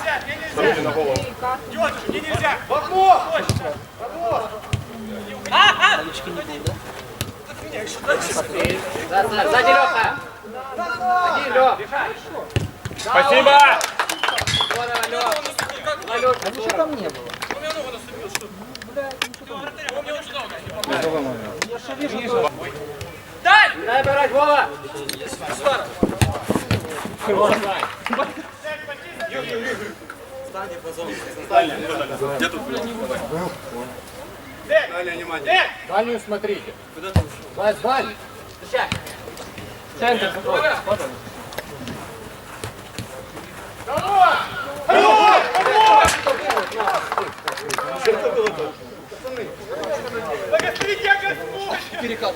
нельзя, мне нельзя. на голову. Дёрж, мне нельзя. В окно! В окно! А, а! Меня еще дальше. Сзади Леха. Сзади Леха. Спасибо. Здорово, Леха. А ничего там не было. Он меня ногу наступил, что ли? Он мне очень долго. Я же вижу. Дай! Дай брать, Вова! Здорово. Где тут? Далее, внимание. Дальнюю смотрите. Куда ты ушел? Даль, даль. Центр, вот он. Здорово! Здорово! Благословите, Господь! Перекат